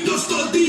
మంచి beat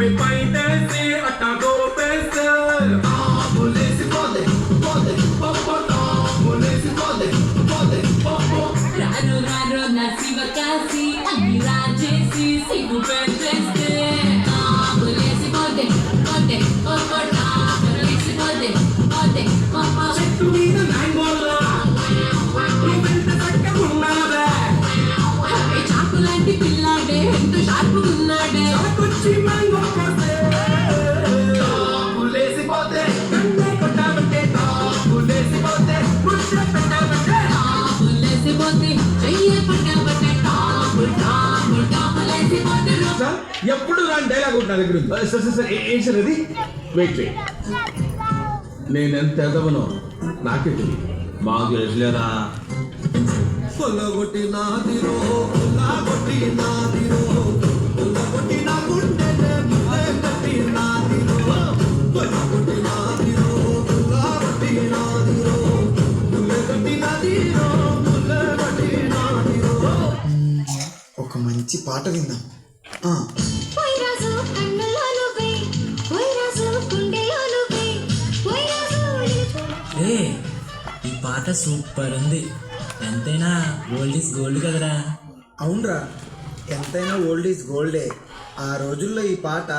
bem pra entender até agora pensei Ride, ride, ride, na Siva Kasi tá Ami se Sigo Pertesi నా దగ్గర ఉంది. Sir sir sir ఏ- sir అది? Wait wait నేను ఎంత ఎదవనో నాకే తెలియదు మాకు తెలుసులేరా నాదిరో నాదిరో కొల్లగొట్టి నా నాదిరో నాదిరో నాదిరో నాదిరో నాదిరో ఒక మంచి పాట విందాం. ఈ పాట సూపర్ ఉంది. ఎంతైనా గోల్డ్ ఇస్ గోల్డ్ కదరా? అవునరా ఎంతైనా ఓల్డ్ ఈజ్ గోల్డే ఆ రోజుల్లో ఈ పాట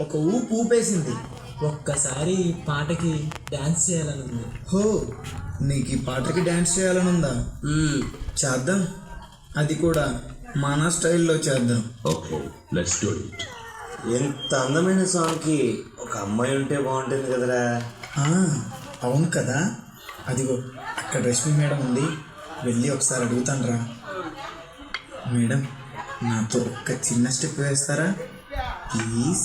ఒక ఊపు ఊపేసింది. ఒక్కసారి ఈ పాటకి డాన్స్ చేయాలని ఉంది హో నీకు ఈ పాటకి డ్యాన్స్ చేయాలనుందా? చేద్దాం. అది కూడా మన స్టైల్లో చేద్దాం. ఓకే లెట్స్ డూ ఇట్ ఎంత అందమైన సాంగ్కి ఒక అమ్మాయి ఉంటే బాగుంటుంది కదరా. అవును కదా. అదిగో అక్కడ రష్మి మేడం ఉంది. వెళ్ళి ఒకసారి అడుగుతాను రా మేడం నాతో ఒక్క చిన్న స్టెప్ వేస్తారా? ప్లీజ్.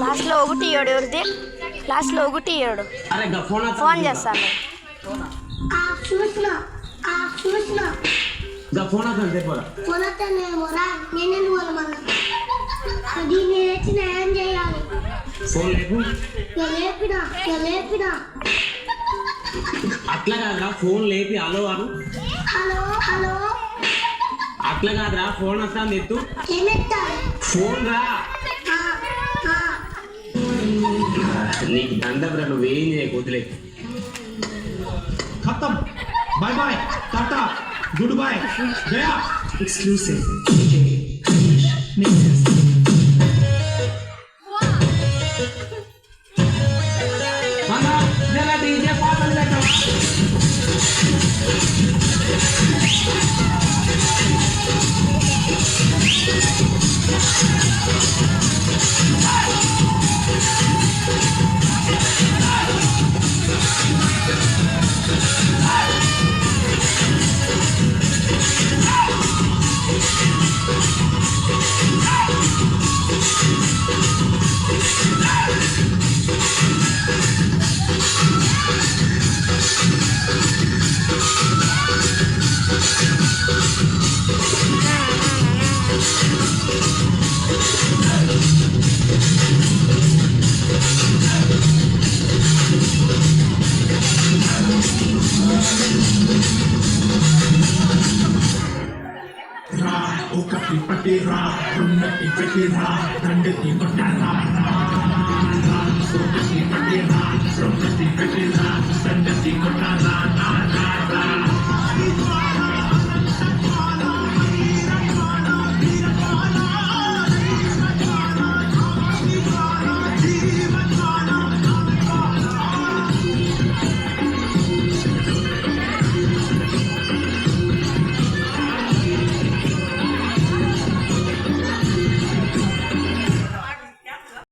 లాస్ట్లో ఒకటి ఇయ్యాడు ఎవరిది? లాస్ట్లో ఒకటి ఇయ్యాడు అరే గా ఫోన్ ఫోన్ చేస్తాను. అట్లా కాదురా ఫోన్ లేపి హలో అను. Hello hello. అట్లా కాదురా ఫోన్ వస్తాను ఎత్తు. ఫోన్ రా. నీకు దండబ్రా నువ్వేం చేయకూతులే ఖతం. Bye bye tata good bye Gaya exclusive ఒకటి పట్టి రా రెండటి పెట్టి రా రెండటి కొట్టారా ఒకటి పట్టి రా